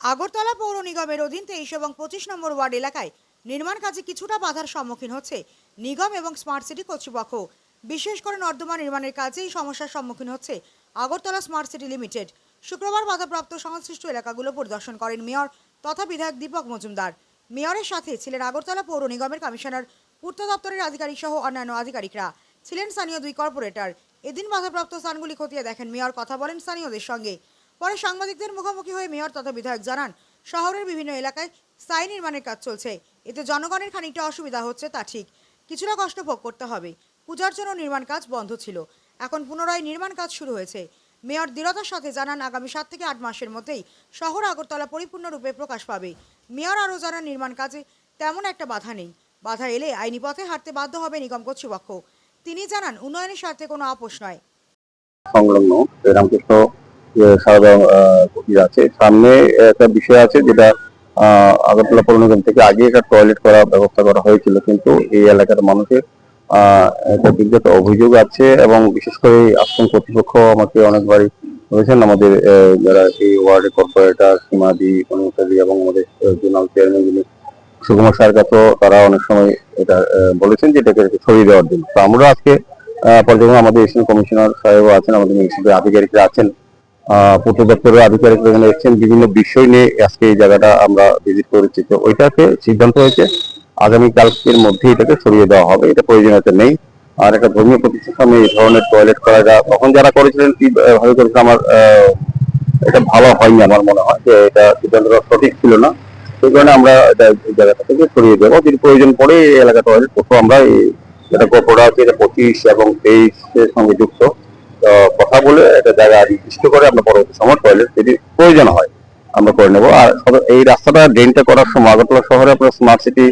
আগরতলা পৌর নিগমের অধীন তেইশ এবং পঁচিশ নম্বর ওয়ার্ড এলাকায় নির্মাণ কাজে কিছুটা বাধার সম্মুখীন হচ্ছে নিগম এবং স্মার্ট সিটি কর্তৃপক্ষ। বিশেষ করে নর্দমা নির্মাণের কাজে এই সমস্যার সম্মুখীন হচ্ছে আগরতলা স্মার্ট সিটি লিমিটেড। শুক্রবার বাধাপ্রাপ্ত সংশ্লিষ্ট এলাকাগুলো পরিদর্শন করেন মেয়র তথা বিধায়ক দীপক মজুমদার। মেয়রের সাথে ছিলেন আগরতলা পৌর নিগমের কমিশনার, পূর্ত দপ্তরের আধিকারিক সহ অন্যান্য আধিকারিকরা। ছিলেন স্থানীয় দুই কর্পোরেটর। এদিন বাধাপ্রাপ্ত স্থানগুলি খতিয়ে দেখেন মেয়র। কথা বলেন স্থানীয়দের সঙ্গে। পরে সাংবাদিকদের মুখোমুখি হয়ে মেয়র তথা বিধায়ক জানান, শহরের বিভিন্ন এলাকায় স্থায়ী নির্মাণের কাজ চলছে। এতে জনগণের খানিকটা অসুবিধা হচ্ছে, তা ঠিক। কিছুটা কষ্ট ভোগ করতে হবে। পূজার জন্য নির্মাণ কাজ বন্ধ ছিল। এখন পুনরায় নির্মাণ কাজ শুরু হয়েছে। মেয়র দৃঢ়তার সাথে জানান, আগামী সাত থেকে আট মাসের মধ্যেই শহর আগরতলা পরিপূর্ণরূপে প্রকাশ পাবে। মেয়র আরও জানান, নির্মাণ কাজে তেমন একটা বাধা নেই। বাধা এলে আইনি পথে হাঁটতে বাধ্য হবে নিগম কর্তৃপক্ষ। তিনি জানান, উন্নয়নের স্বার্থে কোনো আপোষ নয়। সংলগ্ন রামকৃষ্ণ যে সারদা কুটির আছে। সামনে একটা বিষয় আছে যেটা আগরতলা পৌর নিগম থেকে আগে একটা টয়লেট করার ব্যবস্থা করা হয়েছিল, কিন্তু এই এলাকার মানুষের একটা বিগত অভিযোগ আছে এবং বিশেষ করে আশ্রম কর্তৃপক্ষ আমাকে অনেকবারই বলেছেন, আমাদের যারা এই ওয়ার্ডের কর্পোরেটর, সীমাদি অনুসারী এবং আমাদের জোনাল চেয়ারম্যান যিনি সুকুমার স্যার কাছেও তারা অনেক সময় এটা বলেছেন যে এটাকে ছড়িয়ে দেওয়ার জন্য। তো আমরা আজকে পর্যটন আমাদের এশিয়ান কমিশনার সাহেব আছেন, আমাদের মিউনিসিপ্যাল আধিকারিকরা আছেন। পূর্ত দপ্তরের আধিকারিকরা এখানে এসেছেন, বিভিন্ন বিষয় নিয়ে আজকে এই জায়গাটা আমরা ভিজিট করেছি। তো ওইটাতে সিদ্ধান্ত হয়েছে, আগামী কালকের মধ্যে এটাকে সরিয়ে দেওয়া হবে, এটা প্রয়োজনীয়তা নেই। আর একটা ধর্মীয় প্রতিষ্ঠার সামনে এই ধরনের টয়লেট করা যা, তখন যারা করেছিলেন কি ভাবে করেছে আমার এটা ভালো হয়নি আমার মনে হয়, যে এটা সিদ্ধান্তটা সঠিক ছিল না। সেই কারণে আমরা এটা এই জায়গাটা থেকে সরিয়ে দেবো। যদি প্রয়োজন পড়ে, এই এলাকা টয়লেট কোথাও আমরা এই, যেটা গোপড়া আছে, এটা পঁচিশ এবং তেইশের সঙ্গে যুক্ত। কথা বলে একটা জায়গা নির্দিষ্ট করে আমরা পরবর্তী সময় টয়লেট যদি প্রয়োজন হয়, আমরা করে নেব। আর এই রাস্তাটা ড্রেনটা করার সময় আগরতলা শহরে আপনার স্মার্ট সিটি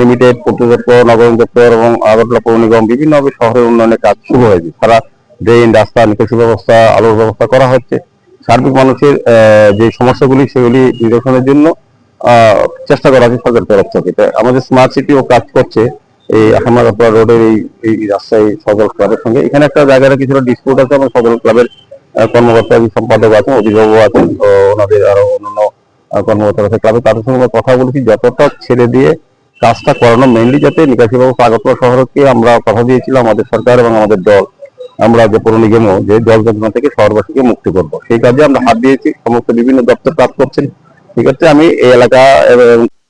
লিমিটেড পূর্ত দপ্তর নগর দপ্তর এবং আগরতলা পৌর নিগম বিভিন্নভাবে শহরের উন্নয়নের কাজ শুরু হয়েছে। সারা ড্রেন রাস্তা নিকাশি ব্যবস্থা, আলোর ব্যবস্থা করা হচ্ছে। সার্বিক মানুষের যে সমস্যাগুলি সেগুলি নিরসনের জন্য চেষ্টা করা হচ্ছে সরকারের তরফ থেকে। আমাদের স্মার্ট সিটিও কাজ করছে। এই আহমদাবাদ রোডের এই রাস্তায় সদর ক্লাবের সঙ্গে। এখানে একটা জায়গাটা কিছুটা ডিসপুট আছে এবং সদর ক্লাবের কর্মকর্তা সম্পাদক আছেন, অভিভাবক আছেন, তো ওনাদের আরও অন্যান্য কর্মকর্তা আছে ক্লাবে। তাদের সঙ্গে আমরা কথা বলেছি, যতটা ছেড়ে দিয়ে কাজটা করানো মেইনলি যাতে নিকাশি ব্যবস্থা আগরতলা শহরকে আমরা কথা দিয়েছিলাম, আমাদের সরকার এবং আমাদের দল। আমরা যে পৌর নিগমও যে জল যন্ত্রণা থেকে শহরবাসীকে মুক্তি করব। সেই কাজে আমরা হাত দিয়েছি, সমস্ত বিভিন্ন দপ্তর কাজ করছেন। আছে, আমি এই এলাকা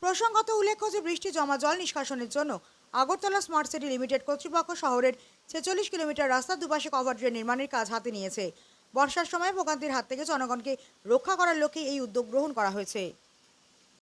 প্রসঙ্গত উল্লেখ্য যে বৃষ্টি জমা জল নিষ্কাশনের জন্য আগরতলা স্মার্ট সিটি লিমিটেড কর্তৃপক্ষ শহরের ছেচল্লিশ কিলোমিটার রাস্তার দুপাশে কভার ড্রেন নির্মাণের কাজ হাতে নিয়েছে। বর্ষার সময় ভোগান্তির হাত থেকে জনগণকে রক্ষা করার লক্ষ্যে এই উদ্যোগ গ্রহণ করা হয়েছে।